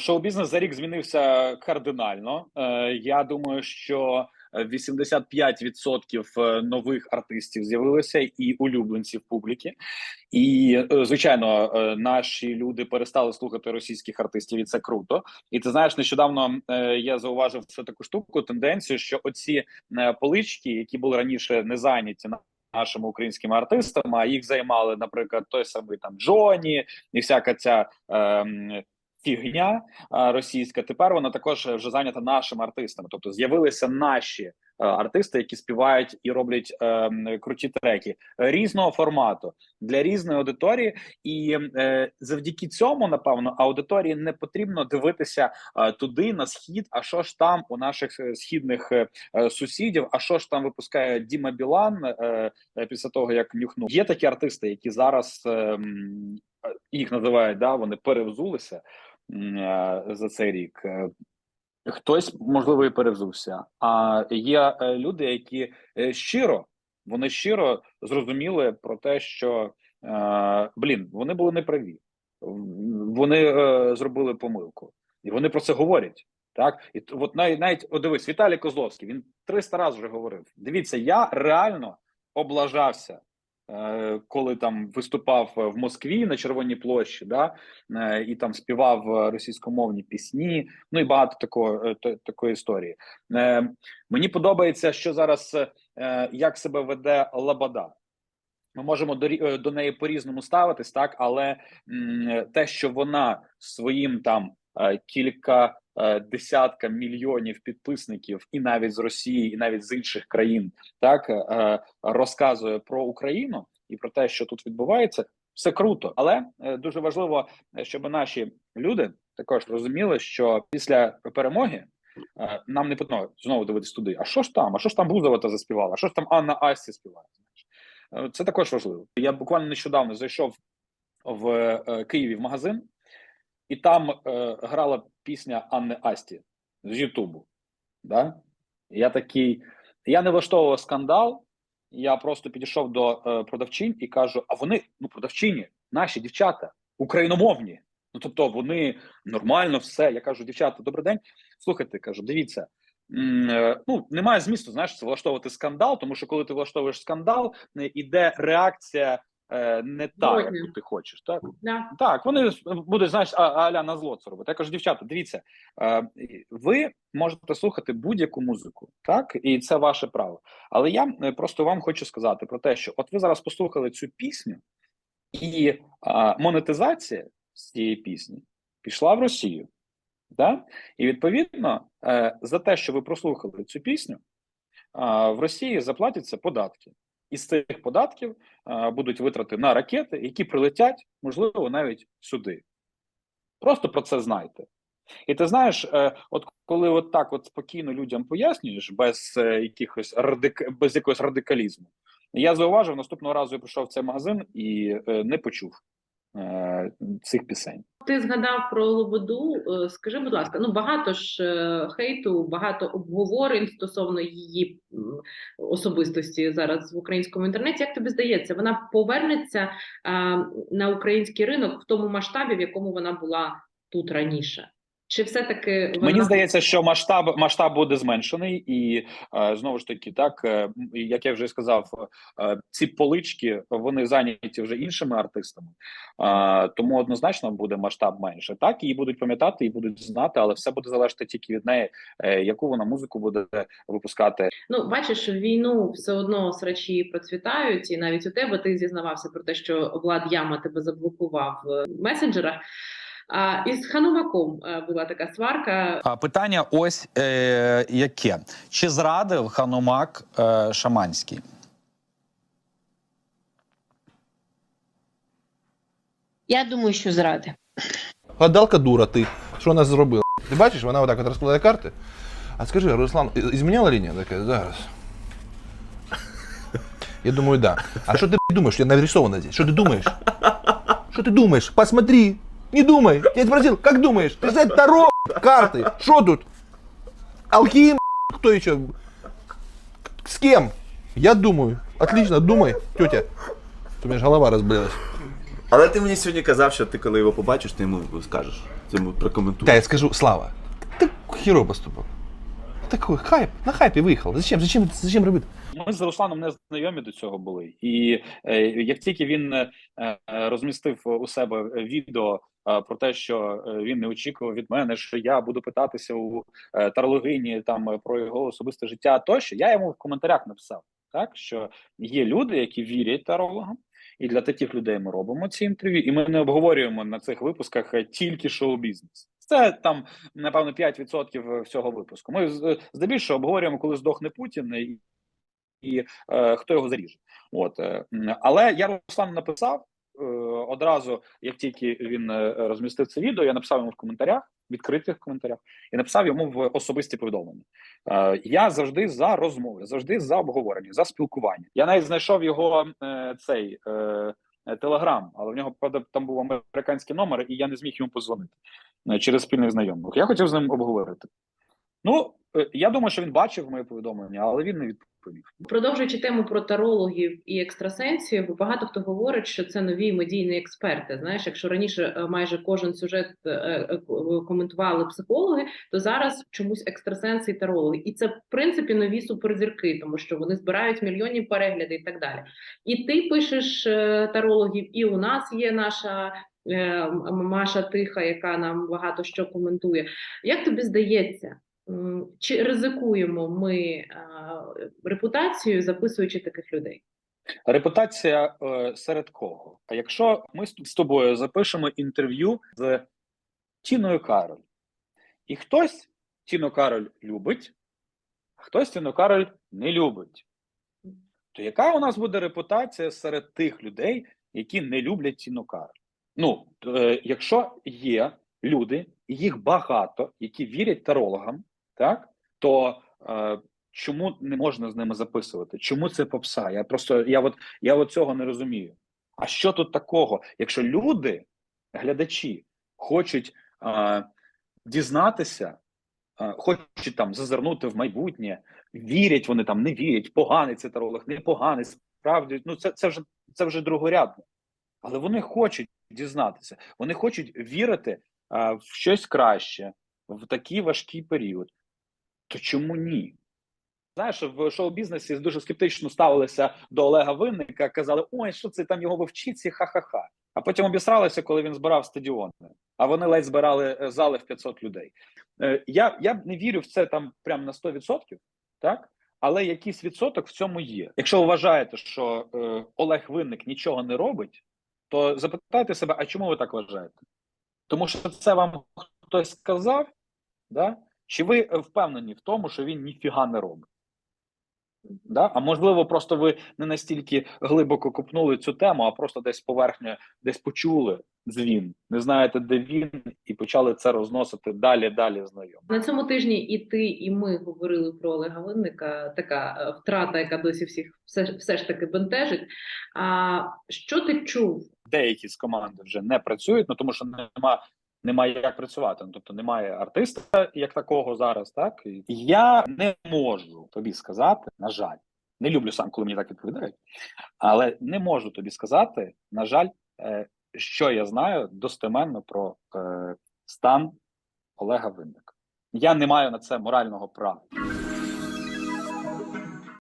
Шоу-бізнес за рік змінився кардинально. Е, Я думаю, що 85% нових артистів з'явилося і улюбленців публіки. І е, звичайно, е, наші люди перестали слухати російських артистів, і це круто. І ти знаєш, нещодавно е, я зауважив це таку штуку, тенденцію, що оці е, полички, які були раніше не зайняті на. Нашими українськими артистами, а їх займали, наприклад, той самий там Джоні і всяка ця ем, фігня російська. Тепер вона також вже зайнята нашими артистами. Тобто з'явилися наші е, артисти, які співають і роблять ем, круті треки різного формату для різної аудиторії, і е, завдяки цьому, напевно, аудиторії не потрібно дивитися е, туди на схід. А що ж там у наших е, східних е, е, сусідів? А що ж там випускає Діма Білан е, е, після того, як нюхнув? Є такі артисти, які зараз е, е, їх називають, да, вони перевзулися е, за цей рік. Е, Хтось можливо і перевзувся. А є е, люди, які е, щиро вони щиро зрозуміли про те, що е, блін, вони були неправі, вони е, зробили помилку, і вони про це говорять. Так, і от навіть навіть дивись, Віталій Козловський він 300 разів вже говорив. Дивіться, я реально облажався, е, коли там виступав е, в Москві на Червоній площі, да, е, і там співав е, російськомовні пісні. Ну і багато такого е, такої історії. Е, мені подобається, що зараз е, як себе веде Лабада. Ми можемо до, е, до неї по-різному ставитись, так, але те, що вона своїм там е, кілька е, десятка мільйонів підписників, і навіть з Росії, і навіть з інших країн, так е, розказує про Україну і про те, що тут відбувається, все круто. Але е, дуже важливо, е, щоб наші люди також розуміли, що після перемоги е, нам не потрібно знову дивитись туди. А що ж там? А що ж там Бузова заспівала? А що ж там Анна Асті співає? Е, Це також важливо. Я буквально нещодавно зайшов в е, Києві в магазин, і там е, грала пісня Анни Асті з Ютубу. Да? Я такий. Я не влаштовував скандал. Я просто підійшов до е, продавчинь і кажу: а вони, ну, продавчині, наші дівчата, україномовні. Ну, тобто, вони нормально все. Я кажу, дівчата, добрий день. Слухайте, кажу, дивіться. е, Ну, немає змісту, знаєш, це влаштовувати скандал, тому що коли ти влаштовуєш скандал, іде реакція не та, Згодна. яку ти хочеш. Так? Да. Так, вони будуть, знаєш, аля на зло це робити. Я кажу, дівчата, дивіться, е, ви можете слухати будь-яку музику, так, і це ваше право. Але я е, просто вам хочу сказати про те, що от ви зараз послухали цю пісню, і монетизація з цієї пісні пішла в Росію. Да? І відповідно е, за те, що ви прослухали цю пісню, в Росії заплатяться податки. І з цих податків а, будуть витрати на ракети, які прилетять, можливо, навіть сюди. Просто про це знайте. І ти знаєш, е, от коли от так от спокійно людям пояснюєш, без е, якихось радик... без якогось радикалізму, я зауважив, наступного разу я прийшов в цей магазин і е, не почув е, цих пісень. Ти згадав про Лободу. Е, Скажи, будь ласка, ну багато ж е, хейту, багато обговорень стосовно її особистості зараз в українському інтернеті. Як тобі здається, вона повернеться на український ринок в тому масштабі, в якому вона була тут раніше? Чи все-таки вона Мені здається, що масштаб масштаб буде зменшений, і е, знову ж таки, так е, як я вже сказав, е, ці полички вони зайняті вже іншими артистами, е, тому однозначно буде масштаб менше. Так її будуть пам'ятати і будуть знати, але все буде залежати тільки від неї, е, яку вона музику буде випускати. Ну, бачиш, війну все одно срачі процвітають, і навіть у тебе ти зізнавався про те, що Влад Яма тебе заблокував в месенджерах. А із Ханумаком е, була така сварка. А питання ось е, яке: чи зрадив Ханумак е, Шаманський? Я думаю, що зради. Гадалка дура ти. Що вона зробила? Ти бачиш, вона отак от розкладає карти. А скажи, Руслан, зміняла лінія? Така, зараз. Я думаю, да. А що ти думаєш? Я нарисовано здесь. Що ти думаєш? Що ти думаєш? Посмотри. Не думай. Я тебя спросил, как думаешь? Представь, Таро, карты. Что тут? Алхим, кто еще? С кем? Я думаю. Отлично, думай, тетя. У меня же голова разболелась. Але ти мені сьогодні казав, що ти коли його побачиш, ти йому скажеш. Ти йому прокоментуєш. Да, я скажу, Слава, ты херово поступок. Такой хайп, на хайпе выехал. Зачем? Зачем, зачем робити? Ми з Русланом не знайомі до цього були, і е, як тільки він е, е, розмістив у себе відео е, про те, що е, він не очікував від мене, що я буду питатися у е, тарлогині там е, про його особисте життя, тощо я йому в коментарях написав так, що є люди, які вірять тарологам, і для таких людей ми робимо ці інтерв'ю, і ми не обговорюємо на цих випусках е, тільки шоу-бізнес. Це там напевно 5% всього випуску. Ми здебільшого обговорюємо, коли здохне Путін і, і е, хто його заріже. От е, але я Руслану написав е, одразу, як тільки він е, розмістив це відео, я написав йому в коментарях, відкритих коментарях, і написав йому в особисті повідомлення. Е, я завжди за розмови, завжди за обговорення, за спілкування. Я навіть знайшов його е, цей. Е, Телеграм, але в нього правда там був американський номер, і я не зміг йому позвонити е, через спільних знайомих. Я хотів з ним обговорити. Ну, е, я думаю, що він бачив моє повідомлення, але він не відповів. Продовжуючи тему про тарологів і екстрасенсів, багато хто говорить, що це нові медійні експерти. Знаєш, якщо раніше е, майже кожен сюжет е, е, коментували психологи, то зараз чомусь екстрасенси і тарологи. І це в принципі нові суперзірки, тому що вони збирають мільйонні перегляди і так далі. І ти пишеш тарологів, і у нас є наша. Маша Тиха, яка нам багато що коментує. Як тобі здається, чи ризикуємо ми е, репутацією, записуючи таких людей? Репутація е, серед кого? А якщо ми з тобою запишемо інтерв'ю з Тіною Кароль, і хтось Тіну Кароль любить, а хтось Тіну Кароль не любить, то яка у нас буде репутація серед тих людей, які не люблять Тіну Кароль? Ну, е, якщо є люди, їх багато, які вірять тарологам, так то е, чому не можна з ними записувати? Чому це попса? Я просто я от я от цього не розумію. А що тут такого? Якщо люди, глядачі, хочуть е, дізнатися, е, хочуть там зазирнути в майбутнє, вірять вони там, не вірять, поганий це таролог, не поганий, справді, ну це, це вже це вже другорядно. Але вони хочуть дізнатися, вони хочуть вірити е, в щось краще в такий важкий період. То чому ні? Знаєш, в шоу-бізнесі дуже скептично ставилися до Олега Винника, казали, ой, що це там його вовчиці, ха-ха-ха. А потім обісралися, коли він збирав стадіони. А вони ледь збирали е, зали в 500 людей. Е, я, я не вірю в це там прям на 100%, так? Але якийсь відсоток в цьому є. Якщо ви вважаєте, що е, Олег Винник нічого не робить, то запитайте себе, а чому ви так вважаєте? Тому що це вам хтось сказав, да? Чи ви е, впевнені в тому, що він ніфіга не робить? Да? А можливо, просто ви не настільки глибоко купнули цю тему, а просто десь поверхньо, десь почули дзвін, не знаєте, де він, і почали це розносити далі, далі знайомо. На цьому тижні і ти, і ми говорили про Олега Винника. Така е, втрата, яка досі всіх все, все ж таки бентежить. А що ти чув? Деякі з команди вже не працюють, ну тому що нема. Немає як працювати, ну, тобто немає артиста як такого зараз. Так і я не можу тобі сказати, на жаль, не люблю сам, коли мені так відповідають, але не можу тобі сказати, на жаль, е, що я знаю достеменно про е, стан Олега Винника. Я не маю на це морального права.